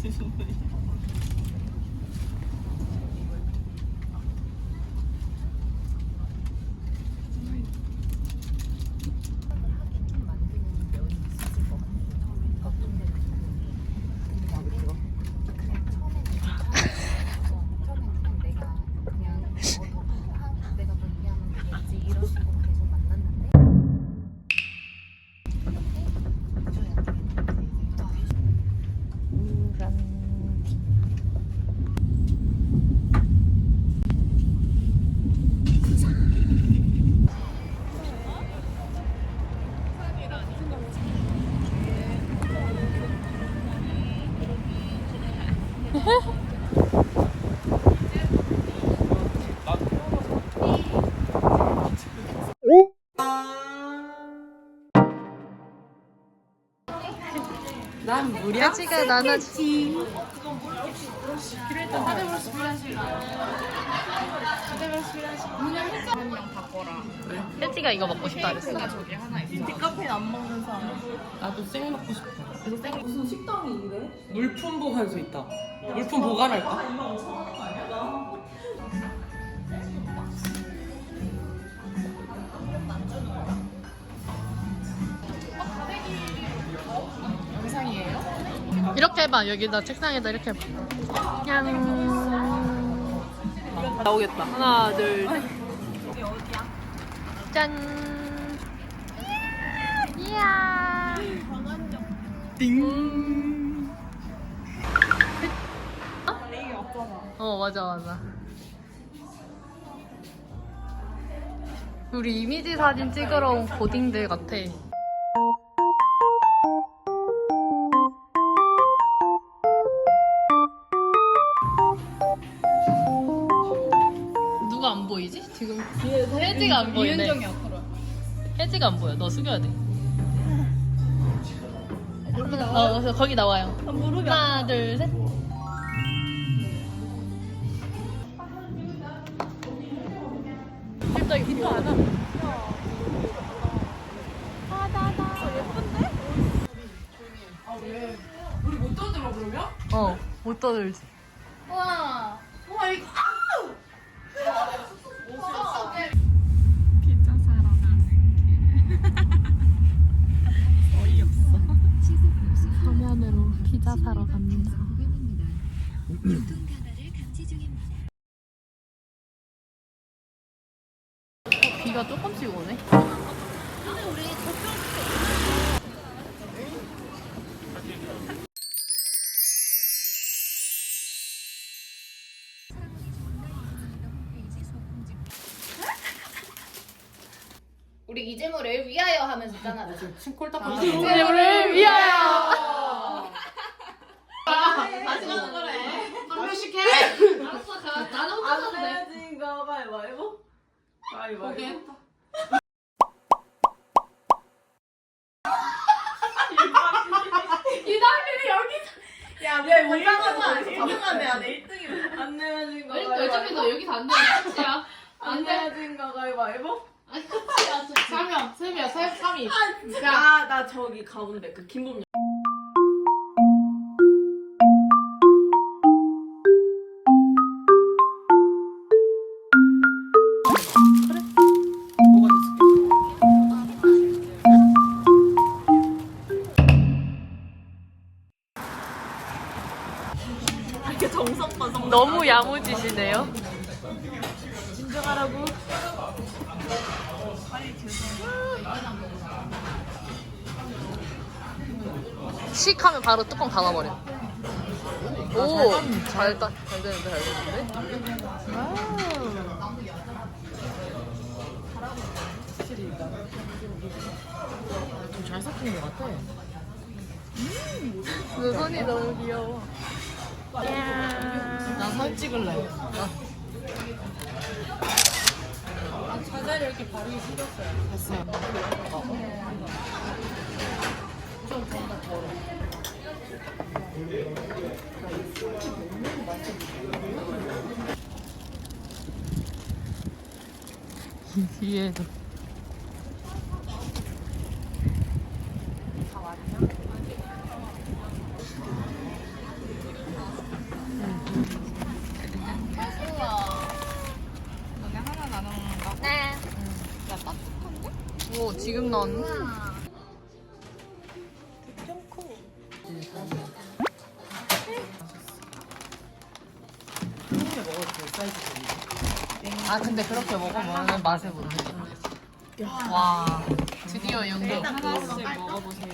ってるの。 난 무려 지금 나눠지. 혜지가 이거 먹고 싶다 그랬어. 디카페인 안 먹는 사람. 나도 생 먹고 싶어. 그래서 생 무슨 식당이 이래? 물품 보관할 수 있다. 물품 보관할까? 영상이에요? 이렇게 해봐. 여기다 책상에다 이렇게 해봐. 냥. 나오겠다. 하나, 둘, 셋. 짠. 이야. 띵. 어 맞아 맞아. 우리 이미지 사진 찍으러 온 고딩들 같아. 누가 안 보이지? 지금 혜지가 안 보이네. 이은정이 앞으로. 혜지가 안 보여. 너 숙여야 돼. 어, 그래서 거기 나와요. 무릎이 하나, 둘, 셋. 갑자기 비도 안 와. 우리 못 떠들어 그러면? 어, 못 떠들지. 와 이거 서면으로 피자 사러 갑니다. 어, 비가 조금씩 오네. 우리 이재물을 위하여 하면서 있잖아. 침콜 닦고 이제를 위하여. 다시 가는 거래. 한 명씩 해. 알았어, 가. 나는 혼자 안 가도 돼. 내어진 거 가위바위보. 가위바위보. 이다민이 여기. 야, 왜 올라가서 집중하면 야, 내 1등이래. 안 내어진 거 어차피 너 여기서 안 돼. 끝이야. 안 내어진 거 가위바위보. 아니, 끝이야. 3명, 3명, 3위. 야, 나 저기 가운데 그 김범. 뭐 너무 야무지시네요. 진정하라고. 씩 하면 바로 뚜껑 닫아버려. 오, 잘, 따, 잘 되는데, 잘 되는데. 확실히 좀잘 섞이는 것 같아. 그 손이 너무 귀여워. 나 사진 찍을래. 사자를 이렇게 바르기 싫었어요. 됐어요. 좀더 걸어. 뒤에도. 사이즈 아 근데 그렇게 먹으면 맛에 못 느껴. 와 드디어 연극. 하나씩 먹어보세요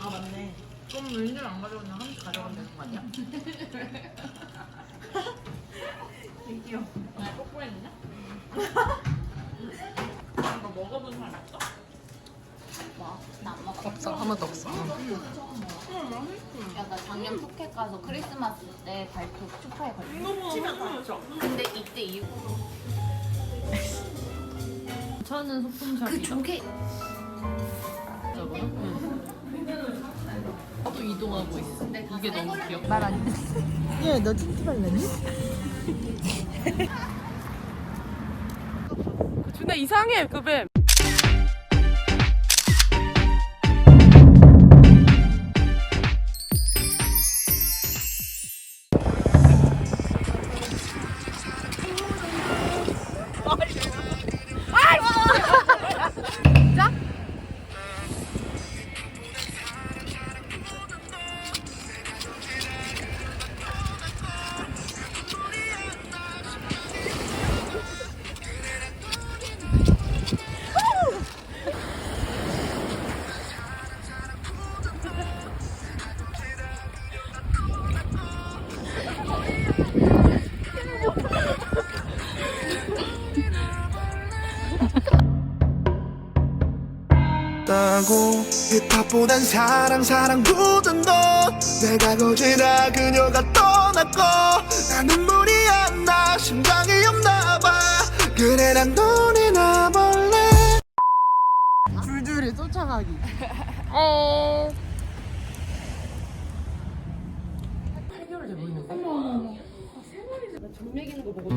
아 맞네 그럼 왠지 안 가져오면 하나씩 가져가면 되는 거 아니야? 이기요 나 뽀뽀했냐? 먹어본 사람 있어? 나안 먹어. 없어 한 번도 없어. 야, 나 작년 푸켓 가서 크리스마스 때 발표 축하해 걸렸어. 치면 근데 이때 이후로 저는 그 소품샵이다 조개 또 이동하고 있어. 근데 다 이게 너무 귀엽다. 말안 얘너 틴트 발랐니? 준아 이상해 그 뱀 다고 힙합보단 사랑 사랑보단 너 내가 거지라 그녀가 떠났고 나 눈물이 안 나 심장이 없나봐. 그래 난 너네 나볼래. 불들이 쫓아가기. 어. 해결돼 보이는데? 어머 어머 어머. 나 점매기는 거 보고